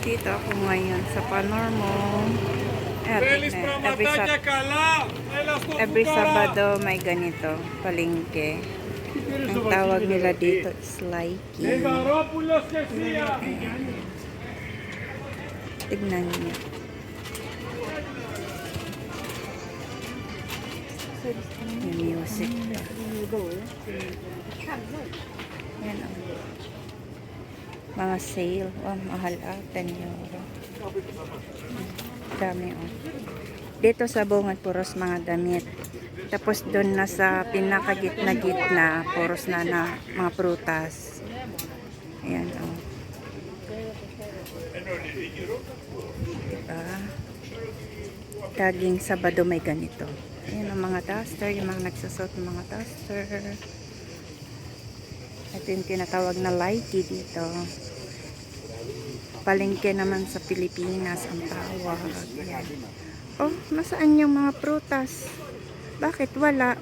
nandito ako ngayon sa Panormo. Every, eh, every, every Sabado may ganito, palengke. Ang tawag nila dito is Laiki. Tignan niyo. Yung music. Yan ang mga sale. Oh, mahal ah. 10 euro. Dami oh. Dito sa bungad, puros mga damit. Tapos doon na sa pinakagitna-gitna, puros na na mga prutas. Ayan oh. Diba? Laging Sabado may ganito. Ayan ang mga duster, yung mga nagsusot ng mga duster. Ito yung tinatawag na Laiki dito. Palengke naman sa Pilipinas ang tawag. Oh, nasaan yung mga prutas? Bakit wala?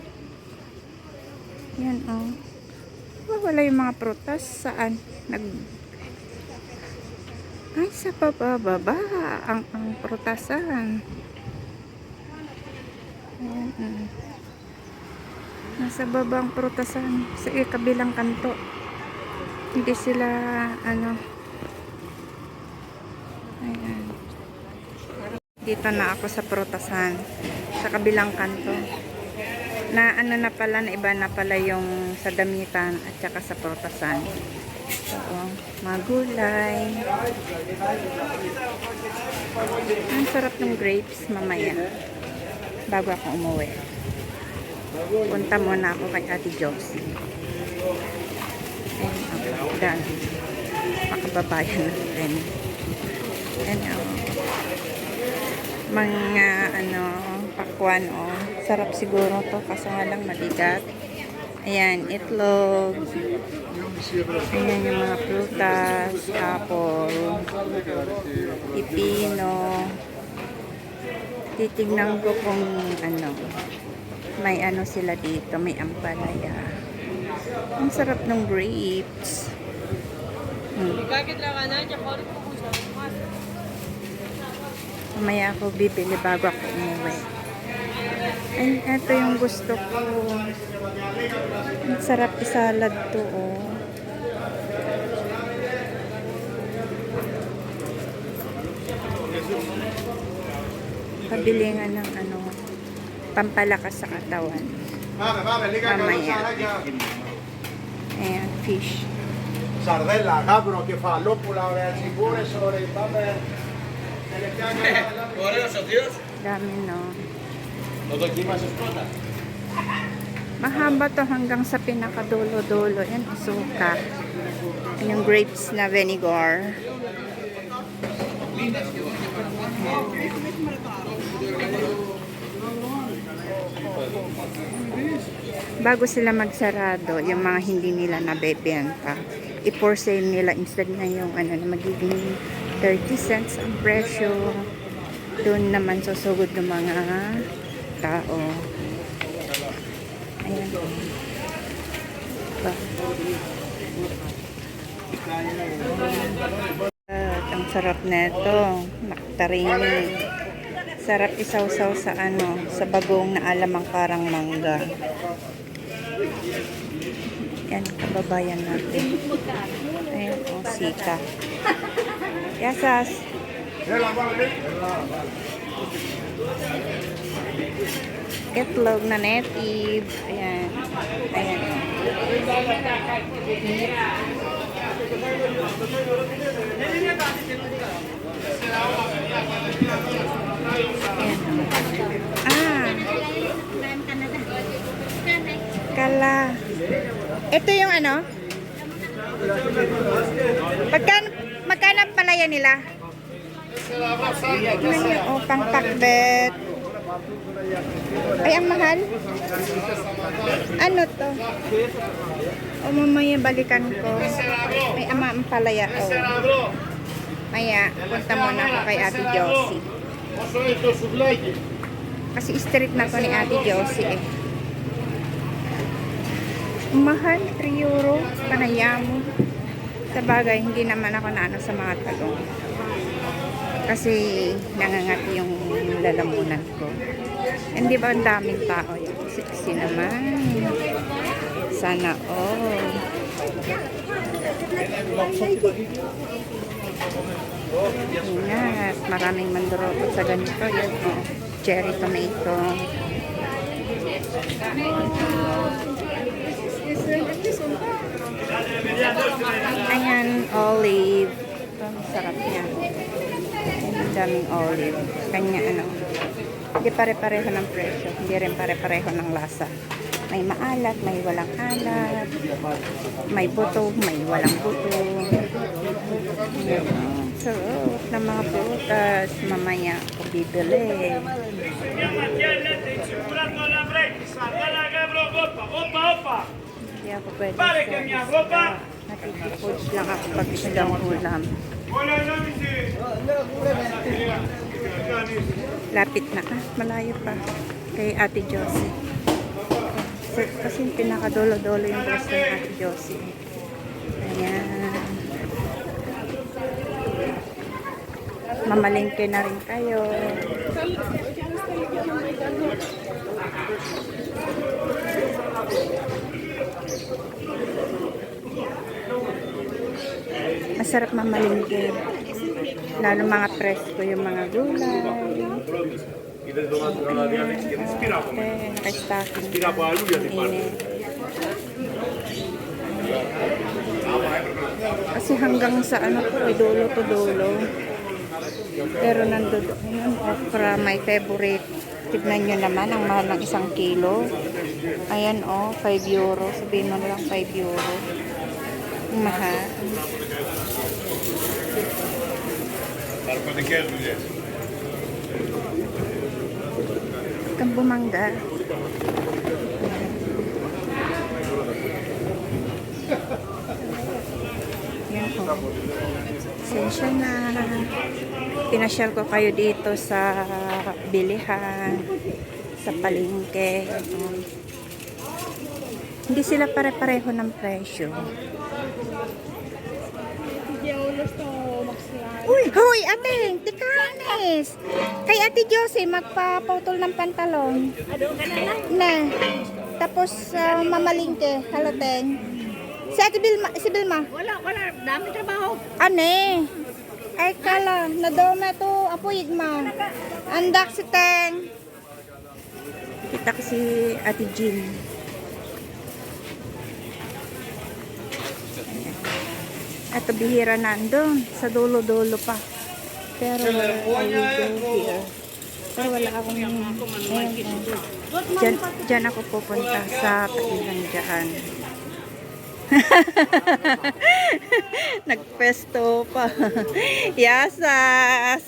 Yan oh. Oh, wala yung mga prutas. Saan? Nag ay, sa bababa. Ang, ang prutasan. Ayan, mm. Nasa babang prutasan. Sa kabilang kanto. Hindi sila, ano. Ayan. Dito na ako sa prutasan. Sa kabilang kanto. Na ano na pala, na iba na pala yung sa damitan at saka sa prutasan. Oo, mga gulay. Ang sarap ng grapes mamaya. Bago ako umuwi. Punta muna ako kay Ate Josie. Ayun ako. Dan. Makababayan natin. Ayun ako. Mga ano, pakwan oh. Sarap siguro to kaso nga lang maligat. Ayan, itlog. Ayan yung mga prutas, apple, pipino. Titignan ko kung ano, may ano sila dito, may ampalaya. Ang sarap ng grapes. Hmm. Mamaya ako bibili bago ako umuwi. And ito yung gusto ko. Ang sarap isalad to, oh. Pabili nga ng ano, pampalakas sa katawan. Mamaya. Ayan, fish. Sardella, gabro, kefalopula, versibures, ore, paper. Ore, socios. Dami, no? Todo aquí más explota. Mahaba to hanggang sa pinakadulo-dulo. Yan, suka. Yung grapes na vinegar. Thank you. Bago sila magsarado, yung mga hindi nila nabebenta, i-for nila instead na yung ano, na magiging 30 cents ang presyo. Doon naman susugod ng mga tao. Ayan. Ba. At ang sarap nito. Naktarini. Sarap isawsaw sa ano, sa bagong na alamang parang mangga. Yan, kababayan natin. Ayan, o, sika. Yasas! Itlog na native. Ayan. Ayan. Ayan. Ah. Kala. Ito yung ano? Pagkan magkano ang palaya nila? Oh, pang? Ay, ang mahal? Ano to? O mamaya balikan ko. May ama ang palaya. O. Maya, punta muna ako kay Ate Josie. Kasi street na to ni Ate Josie eh. Mahal, 3 euro, panayamo. Sa bagay, hindi naman ako naano sa mga talong. Kasi nangangati yung lalamunan ko. Hindi ba ang daming tao yun? Siksi naman. Sana all. Oh. Ingat. Maraming mandurokot sa ganito. Yan o. Cherry tomato. Ayan, olive. Ito, sarap niya. Ang daming olive. Kanya ano. Hindi pare-pareho ng presyo. Hindi rin pare-pareho ng lasa. May maalat, may walang alat. May buto, may walang buto. Sarap ng mga prutas. Mamaya ako bibili. Hindi ako pwede sa isda. ropa. Natitipuds lang ako pag isdang ulam. Lapit na. Ah, malayo pa. Kay Ate Josie. Kasi, pinakadulo-dulo yung gusto ng Ate Josie. Ayan. Mamalingke na rin kayo. Masarap mamalingke. Lalo mga presko yung mga gulay. Ayan, naka-stocking. Kasi hanggang sa ano dulo to dulo. Pero nandun, ayun, okra, my favorite. Tignan nyo naman, ang mahal ng isang kilo. Ayan oh, 5 euro. Sabihin mo na lang 5 euro. Mahal. Kang bumangga. Yan po. Sensya na. Pinasyal ko kayo dito sa bilihan, sa palengke. Hindi sila pare-pareho ng presyo. Uy, huy, ate, tikanis. Kay ate Josie, magpaputol ng pantalon. Na. Tapos, uh, mamalingke, haloteng. Si ate Bilma, si Bilma. Wala, wala. Dami trabaho. Ane? Ay kala, nadome to, apoy igma. Andak si Teng. Kita ko si Ate Jean. Ito bihira nandun, sa dulo-dulo pa. Pero I will go here. Pero wala akong... Ayan, Diyan, diyan ako pupunta sa kailan dyan. Nagpesto pa. Yasas!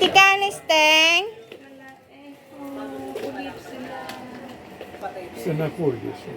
Tikanis, Teng! Wala eh. Oh, sila. Patay. Sinakulyo siya.